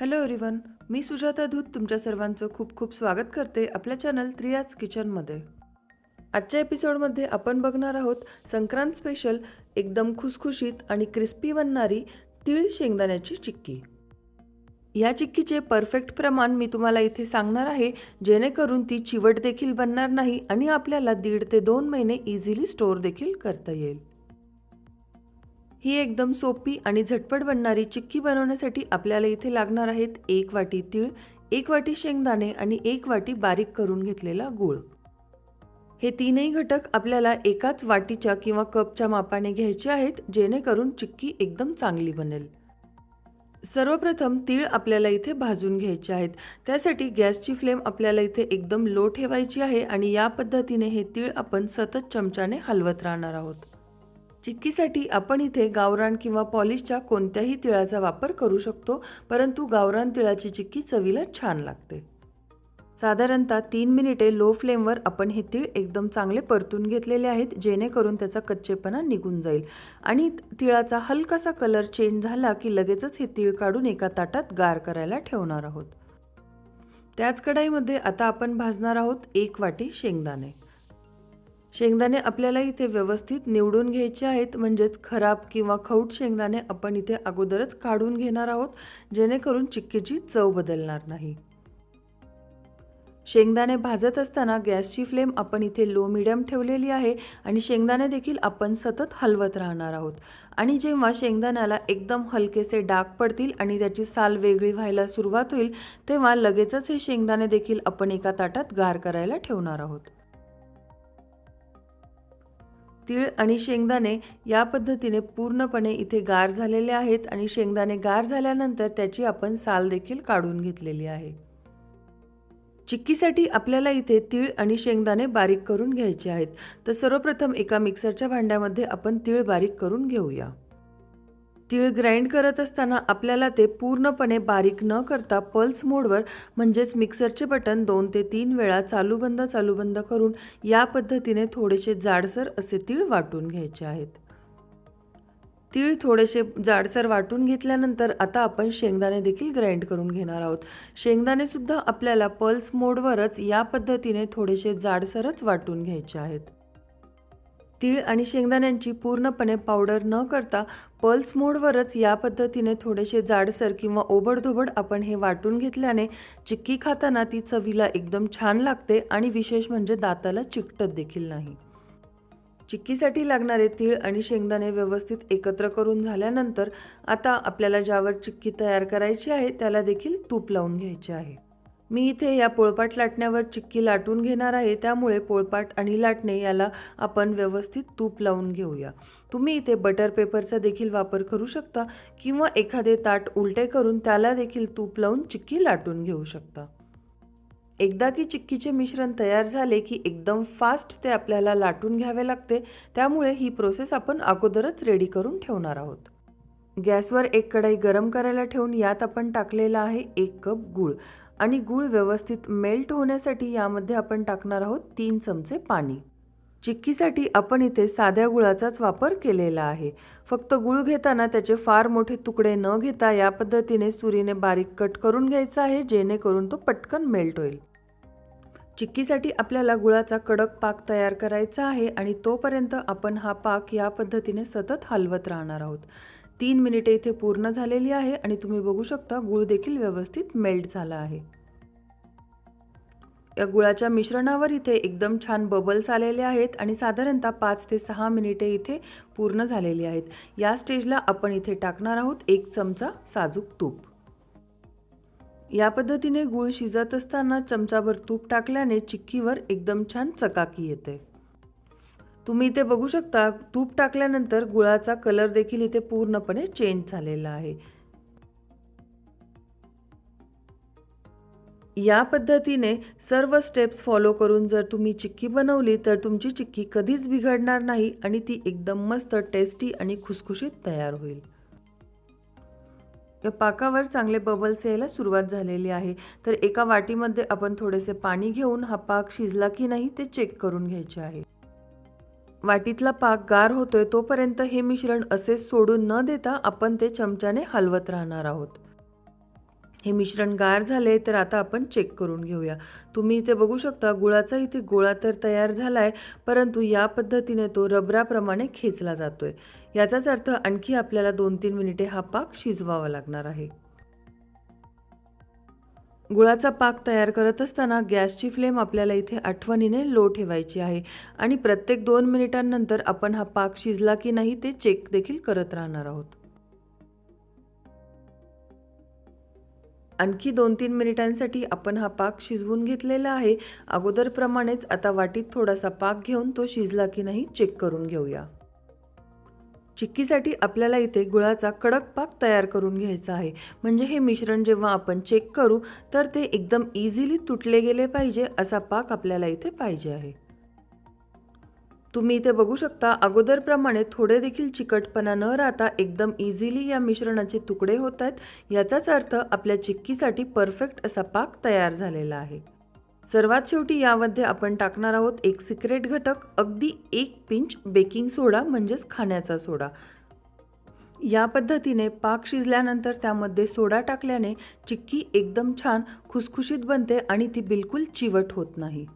Hello everyone मी सुजाता धूत तुमच्या सर्वांचं खूप खूप स्वागत करते आपल्या चॅनल त्रियाज किचनमध्ये. आजच्या एपिसोडमध्ये आपण बघणार आहोत संक्रांत स्पेशल एकदम खुसखुशीत आणि क्रिस्पी बनणारी तीळ शेंगदाण्याची चिक्की. या चिक्कीचे परफेक्ट प्रमाण मी तुम्हाला इथे सांगणार आहे जेणेकरून ती चिवट देखील बनणार नाही आणि आपल्याला दीड ते दोन महिने इझिली स्टोअर देखील करता येईल. ही एकदम सोपी आणि झटपट बनणारी चिक्की बनवण्यासाठी आपल्याला इथे लागणार आहेत एक वाटी तीळ एक वाटी शेंगदाणे आणि एक वाटी बारीक करून घेतलेला गूळ. हे तीनही घटक आपल्याला एकाच वाटीच्या किंवा कपच्या मापाने घ्यायचे आहेत जेणेकरून चिक्की एकदम चांगली बनेल. सर्वप्रथम तीळ आपल्याला इथे भाजून घ्यायचे आहेत. त्यासाठी गॅसची फ्लेम आपल्याला इथे एकदम लो ठेवायची आहे आणि या पद्धतीने हे तीळ आपण सतत चमच्याने हलवत राहणार आहोत. चिक्कीसाठी आपण इथे गावरान किंवा पॉलिशच्या कोणत्याही तिळाचा वापर करू शकतो परंतु गावरान तिळाची चिक्की चवीला छान लागते. साधारणतः तीन मिनिटे लो फ्लेमवर आपण हे तीळ एकदम चांगले परतून घेतलेले आहेत जेणेकरून त्याचा कच्चेपणा निघून जाईल. आणि तिळाचा हलकासा कलर चेंज झाला की लगेचच हे तीळ काढून एका ताटात गार करायला ठेवणार आहोत. त्याच कढाईमध्ये आता आपण भाजणार आहोत एक वाटी शेंगदाणे. शेंगदाणे आपल्याला इथे व्यवस्थित निवडून घ्यायचे आहेत. म्हणजेच खराब किंवा खौट शेंगदाणे आपण इथे अगोदरच काढून घेणार आहोत. जेणेकरून चिक्कीची चव बदलणार नाही. शेंगदाणे भाजत असताना गॅसची फ्लेम आपण इथे लो मिडियम ठेवलेली आहे आणि शेंगदाणे देखील आपण सतत हलवत राहणार आहोत. आणि जेव्हा शेंगदाण्याला एकदम हलकेसे डाग पडतील आणि त्याची साल वेगळी व्हायला सुरुवात होईल तेव्हा लगेचच हे शेंगदाणे देखील आपण एका ताटात गार करायला ठेवणार आहोत. तीळ आणि शेंगदाणे या पद्धतीने पूर्णपणे इथे गार झालेले आहेत आणि शेंगदाणे गार झाल्यानंतर त्याची आपण साल देखील काढून घेतलेली आहे. चिक्कीसाठी आपल्याला इथे तीळ आणि शेंगदाणे बारीक करून घ्यायचे आहेत. तर सर्वप्रथम एका मिक्सरच्या भांड्यामध्ये आपण तीळ बारीक करून घेऊया. तीळ ग्राइंड करत असताना आपल्याला ते पूर्णपणे बारीक न करता पल्स मोडवर म्हणजेच मिक्सरचे बटन दोन ते तीन वेळा चालू बंद चालू बंद करून या पद्धतीने थोडेसे जाडसर असे तीळ वाटून घ्यायचे आहेत. तीळ थोडेसे जाडसर वाटून घेतल्यानंतर आता आपण शेंगदाणे देखील ग्राइंड करून घेणार आहोत. शेंगदाणेसुद्धा आपल्याला पल्स मोडवरच या पद्धतीने थोडेसे जाडसरच वाटून घ्यायचे आहेत. तीळ आणि शेंगदाण्यांची पूर्णपणे पावडर न करता पल्स मोडवरच या पद्धतीने थोडेसे जाडसर किंवा ओबडधोबड आपण हे वाटून घेतल्याने चिक्की खाताना ती चवीला एकदम छान लागते आणि विशेष म्हणजे दाताला चिकटत देखील नाही. चिक्कीसाठी लागणारे तीळ आणि शेंगदाणे व्यवस्थित एकत्र करून झाल्यानंतर आता आपल्याला ज्यावर चिक्की तयार करायची आहे त्याला देखील तूप लावून घ्यायचे आहे. मी इथे या पोळपाट लाटण्यावर चिक्की लाटून घेणार आहे. त्यामुळे पोळपाट आणि लाटणे याला आपण व्यवस्थित तूप लावून घेऊया. तुम्ही इथे बटर पेपरचा देखील वापर करू शकता किंवा एखादे ताट उलटे करून त्याला देखील तूप लावून चिक्की लाटून घेऊ शकता. एकदा की चिक्कीचे मिश्रण तयार झाले की एकदम फास्ट ते आपल्याला लाटून घ्यावे लागते त्यामुळे ही प्रोसेस आपण अगोदरच रेडी करून ठेवणार आहोत. गॅसवर एक कढई गरम करायला ठेवून यात आपण टाकलेला आहे एक कप गूळ. आणि गूळ व्यवस्थित मेल्ट होण्यासाठी यामध्ये आपण टाकणार आहोत तीन चमचे पाणी. चिक्कीसाठी आपण इथे साध्या गुळाचाच वापर केलेला आहे. फक्त गुळ घेताना त्याचे फार मोठे तुकडे न घेता या पद्धतीने सुरीने बारीक कट करून घ्यायचा आहे जेणेकरून तो पटकन मेल्ट होईल. चिक्कीसाठी आपल्याला गुळाचा कडक पाक तयार करायचा आहे आणि तोपर्यंत आपण हा पाक या पद्धतीने सतत हलवत राहणार आहोत. तीन मिनिटे इथे पूर्ण झालेली आहे आणि तुम्ही बघू शकता गुळ देखील व्यवस्थित मेल्ट झाला आहे. या गुळाच्या मिश्रणावर इथे एकदम छान बबल्स आलेले आहेत आणि साधारणतः पाच ते सहा मिनिटे इथे पूर्ण झालेली आहेत. या स्टेजला आपण इथे टाकणार आहोत एक चमचा साजूक तूप. या पद्धतीने गूळ शिजत असताना चमचाभर तूप टाकल्याने चिक्कीवर एकदम छान चकाकी येते. तुम्ही इथे बघू शकता तूप टाकल्यानंतर गुळाचा कलर देखील इथे पूर्णपणे चेंज झालेला आहे. या पद्धतीने सर्व स्टेप्स फॉलो करून जर तुम्ही चिक्की बनवली तर तुमची चिक्की कधीच बिघडणार नाही आणि ती एकदम मस्त टेस्टी आणि खुसखुशीत तयार होईल. या पाकावर चांगले बबल्स यायला सुरुवात झालेली आहे. तर एका वाटीमध्ये आपण थोडेसे पाणी घेऊन हा पाक शिजला की नाही ते चेक करून घ्यायचे आहे. वाटीतला पाक गार होतोय तोपर्यंत हे मिश्रण असेच सोडून न देता आपण ते चमच्याने हलवत राहणार आहोत. हे मिश्रण गार झाले तर आता आपण चेक करून घेऊया. तुम्ही इथे बघू शकता गुळाचा इथे गोळा तर तयार झाला आहे परंतु या पद्धतीने तो रबराप्रमाणे खेचला जातोय. याचाच अर्थ आणखी आपल्याला दोन तीन मिनिटे हा पाक शिजवावा लागणार आहे. गुळाचा पाक तयार करत असताना गॅसची फ्लेम आपल्याला इथे आठवणीने लो ठेवायची आहे आणि प्रत्येक दोन मिनिटांनंतर आपण हा पाक शिजला की नाही ते चेक देखील करत राहणार आहोत. आणखी दोन तीन मिनिटांसाठी आपण हा पाक शिजवून घेतलेला आहे. अगोदरप्रमाणेच आता वाटीत थोडासा पाक घेऊन तो शिजला की नाही चेक करून घेऊया. चिक्कीसाठी आपल्याला इथे गुळाचा कडक पाक तयार करून घ्यायचा आहे. म्हणजे हे मिश्रण जेव्हा आपण चेक करू तर ते एकदम इझिली तुटले गेले पाहिजे असा पाक आपल्याला इथे पाहिजे आहे. तुम्ही इथे बघू शकता अगोदरप्रमाणे थोडे देखील चिकटपणा न राहता एकदम इझिली या मिश्रणाचे तुकडे होत आहेत. याचाच अर्थ आपल्या चिक्कीसाठी परफेक्ट असा पाक तयार झालेला आहे. सर्वात शेवटी यामध्ये आपण टाकणार आहोत एक सिक्रेट घटक अगदी एक पिंच बेकिंग सोडा म्हणजेच खाण्याचा सोडा या पद्धतीने पाक शिजल्यानंतर त्यामध्ये सोडा टाकल्याने चिक्की एकदम छान खुसखुशीत बनते आणि ती बिलकुल चिवट होत नाही.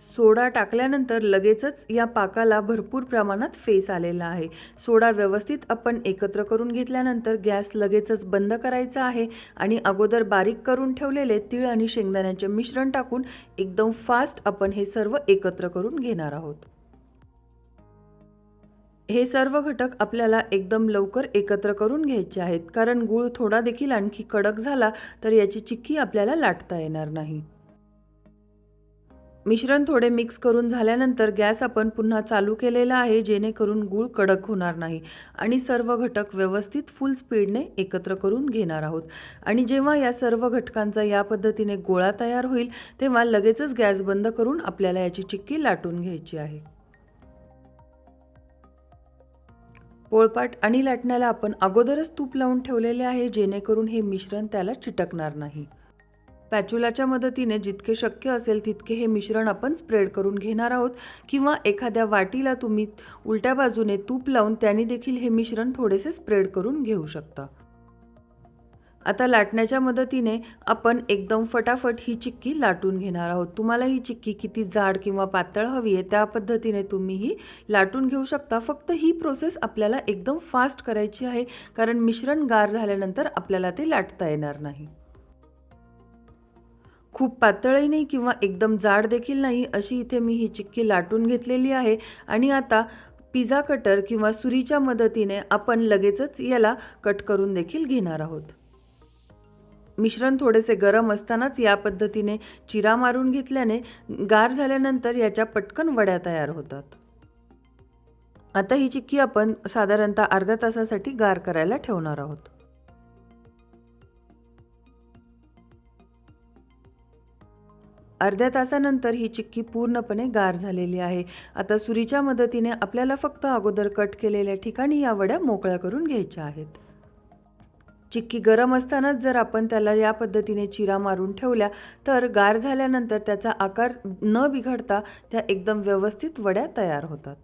सोडा टाकल्यानंतर लगेचच या पाकाला भरपूर प्रमाणात फेस आलेला आहे. सोडा व्यवस्थित आपण एकत्र करून घेतल्यानंतर गॅस लगेचच बंद करायचा आहे आणि अगोदर बारीक करून ठेवलेले तीळ आणि शेंगदाण्याचे मिश्रण टाकून एकदम फास्ट आपण हे सर्व एकत्र करून घेणार आहोत. हे सर्व घटक आपल्याला एकदम लवकर एकत्र करून घ्यायचे आहेत. कारण गूळ थोडा देखील आणखी कडक झाला तर याची चिक्की आपल्याला लाटता येणार नाही. मिश्रण थोडे मिक्स करून झाल्यानंतर गॅस आपण पुन्हा चालू केलेला आहे जेणेकरून गूळ कडक होणार नाही. आणि सर्व घटक व्यवस्थित फुल स्पीडने एकत्र करून घेणार आहोत. आणि जेव्हा या सर्व घटकांचा या पद्धतीने गोळा तयार होईल तेव्हा लगेचच गॅस बंद करून आपल्याला याची चिक्की लाटून घ्यायची आहे. पोळपाट आणि लाटण्याला आपण अगोदरच तूप लावून ठेवलेले आहे जेणेकरून हे मिश्रण त्याला चिटकणार नाही. पॅचुलाच्या मदतीने जितके शक्य असेल तितके हे मिश्रण आपण स्प्रेड करून घेणार आहोत. किंवा एखाद्या वाटीला तुम्ही उलट्या बाजूने तूप लावून त्याने देखील हे मिश्रण थोडेसे स्प्रेड करून घेऊ शकता. आता लाटण्याच्या मदतीने आपण एकदम फटाफट ही चिक्की लाटून घेणार आहोत. तुम्हाला ही चिक्की किती जाड किंवा पातळ हवी आहे त्या पद्धतीने तुम्ही ही लाटून घेऊ शकता. फक्त ही प्रोसेस आपल्याला एकदम फास्ट करायची आहे कारण मिश्रण गार झाल्यानंतर आपल्याला ते लाटता येणार नाही. खूप पातळही नाही किंवा एकदम जाड देखील नाही अशी इथे मी ही चिक्की लाटून घेतलेली आहे. आणि आता पिझ्झा कटर किंवा सुरीच्या मदतीने आपण लगेचच याला कट करून देखील घेणार आहोत. मिश्रण थोडेसे गरम असतानाच या पद्धतीने चिरा मारून घेतल्याने गार झाल्यानंतर याच्या पटकन वड्या तयार होतात. आता ही चिक्की आपण साधारणतः अर्ध्या तासासाठी गार करायला ठेवणार आहोत. अर्ध्या तासानंतर ही चिक्की पूर्णपणे गार झालेली आहे. आता सुरीच्या मदतीने आपल्याला फक्त अगोदर कट केलेल्या ठिकाणी या वड्या मोकळ्या करून घ्यायच्या आहेत. चिक्की गरम असतानाच जर आपण त्याला या पद्धतीने चिरा मारून ठेवल्या तर गार झाल्यानंतर त्याचा आकार न बिघडता त्या एकदम व्यवस्थित वड्या तयार होतात.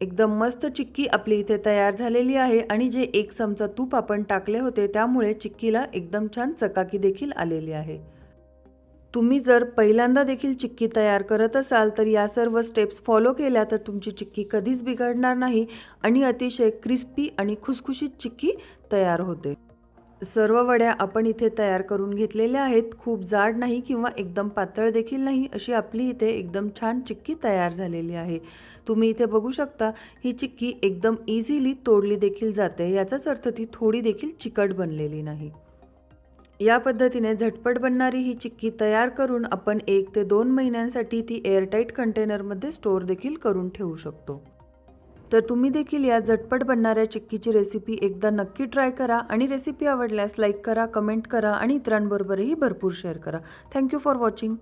एकदम मस्त चिक्की आपली इथे तयार झालेली आहे आणि जे एक चमचा तूप आपण टाकले होते त्यामुळे चिक्कीला एकदम छान चकाकी देखील आलेली आहे. तुम्ही जर पहिल्यांदा देखील चिक्की तयार करत असाल तर या सर्व स्टेप्स फॉलो केल्या तर तुमची चिक्की कधीच बिघडणार नाही आणि अतिशय क्रिस्पी आणि खुसखुशीत चिक्की तयार होते. सर्व वड्या आपण इथे तयार करून घेतलेल्या आहेत. खूप जाड नाही किंवा एकदम पातळ देखील नाही अशी आपली इथे एकदम छान चिक्की तयार झालेली आहे. तुम्ही इथे बघू शकता ही चिक्की एकदम इझिली तोडली देखील जाते. याचाच अर्थ ती थोडी देखील चिकट बनलेली नाही. या पद्धतीने झटपट बनणारी ही चिक्की तयार करून आपण एक ते दोन महिन्यांसाठी ती एअरटाईट कंटेनरमध्ये स्टोअर देखील करून ठेवू शकतो. तर तुम्ही देखील या झटपट बनणाऱ्या चिक्कीची रेसिपी एकदा नक्की ट्राय करा आणि रेसिपी आवडल्यास लाईक करा कमेंट करा आणि इतरांबरोबरही भरपूर शेअर करा. Thank you for watching